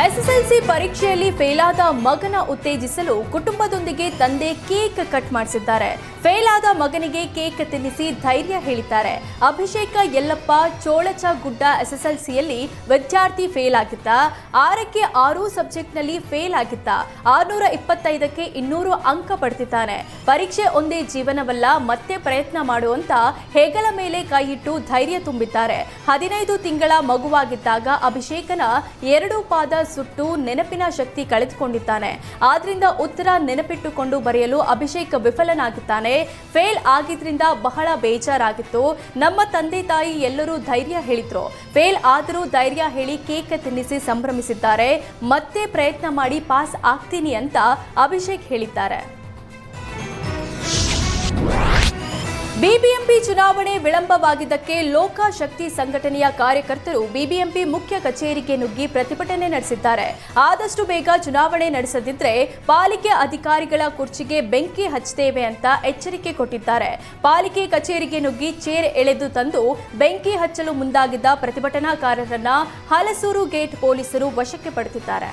SSLC ಪರೀಕ್ಷೆಯಲ್ಲಿ ಫೇಲಾದ ಮಗನ ಉತ್ತೇಜಿಸಲು ಕುಟುಂಬದೊಂದಿಗೆ ತಂದೆ ಕೇಕ್ ಕಟ್ ಮಾಡಿಸಿದ್ದಾರೆ. ಫೇಲ್ ಆದ ಮಗನಿಗೆ ಕೇಕ್ ತಿನ್ನಿಸಿ ಧೈರ್ಯ ಹೇಳಿದ್ದಾರೆ. ಅಭಿಷೇಕ ಯಲ್ಲಪ್ಪ ಚೋಳಚ ಗುಡ್ಡ ಎಸ್ಎಸ್ಎಲ್ಸಿಯಲ್ಲಿ ವಿದ್ಯಾರ್ಥಿ ಫೇಲ್ ಆಗಿದ್ದ ಆರಕ್ಕೆ ಆರು ಸಬ್ಜೆಕ್ಟ್ನಲ್ಲಿ ಫೇಲ್ ಆಗಿದ್ದ ಆರ್ನೂರ ಇಪ್ಪತ್ತೈದಕ್ಕೆ ಇನ್ನೂರು ಅಂಕ ಪಡೆದಿದ್ದಾನೆ. ಪರೀಕ್ಷೆ ಒಂದೇ ಜೀವನವಲ್ಲ, ಮತ್ತೆ ಪ್ರಯತ್ನ ಮಾಡುವಂತ ಹೆಗಲ ಮೇಲೆ ಕೈಯಿಟ್ಟು ಧೈರ್ಯ ತುಂಬಿದ್ದಾರೆ. ಹದಿನೈದು ತಿಂಗಳ ಮಗುವಾಗಿದ್ದಾಗ ಅಭಿಷೇಕನ ಎರಡು ಪಾದ ಸುಟ್ಟು ನೆನಪಿನ ಶಕ್ತಿ ಕಳೆದುಕೊಂಡಿದ್ದಾನೆ. ಆದ್ರಿಂದ ಉತ್ತರ ನೆನಪಿಟ್ಟುಕೊಂಡು ಬರೆಯಲು ಅಭಿಷೇಕ್ ವಿಫಲನಾಗಿದ್ದಾನೆ. ಫೇಲ್ ಆಗಿದ್ರಿಂದ ಬಹಳ ಬೇಜಾರಾಗಿತ್ತು. ನಮ್ಮ ತಂದೆ ತಾಯಿ ಎಲ್ಲರೂ ಧೈರ್ಯ ಹೇಳಿದ್ರು. ಫೇಲ್ ಆದರೂ ಧೈರ್ಯ ಹೇಳಿ ಕೇಕ್ ತಿನ್ನಿಸಿ ಸಂಭ್ರಮಿಸಿದ್ದಾರೆ. ಮತ್ತೆ ಪ್ರಯತ್ನ ಮಾಡಿ ಪಾಸ್ ಆಗ್ತೀನಿ ಅಂತ ಅಭಿಷೇಕ್ ಹೇಳಿದ್ದಾರೆ. ಬಿಬಿಎಂಪಿ ಚುನಾವಣೆ ವಿಳಂಬವಾಗಿದ್ದಕ್ಕೆ ಲೋಕಶಕ್ತಿ ಸಂಘಟನೆಯ ಕಾರ್ಯಕರ್ತರು ಬಿಬಿಎಂಪಿ ಮುಖ್ಯ ಕಚೇರಿಗೆ ನುಗ್ಗಿ ಪ್ರತಿಭಟನೆ ನಡೆಸಿದ್ದಾರೆ. ಆದಷ್ಟು ಬೇಗ ಚುನಾವಣೆ ನಡೆಸದಿದ್ರೆ ಪಾಲಿಕೆ ಅಧಿಕಾರಿಗಳ ಕುರ್ಚಿಗೆ ಬೆಂಕಿ ಹಚ್ಚುತ್ತೇವೆ ಅಂತ ಎಚ್ಚರಿಕೆ ಕೊಟ್ಟಿದ್ದಾರೆ. ಪಾಲಿಕೆ ಕಚೇರಿಗೆ ನುಗ್ಗಿ ಚೇರ್ ಎಳೆದು ತಂದು ಬೆಂಕಿ ಹಚ್ಚಲು ಮುಂದಾಗಿದ್ದ ಪ್ರತಿಭಟನಾಕಾರರನ್ನ ಹಲಸೂರು ಗೇಟ್ ಪೊಲೀಸರು ವಶಕ್ಕೆ ಪಡೆದಿದ್ದಾರೆ.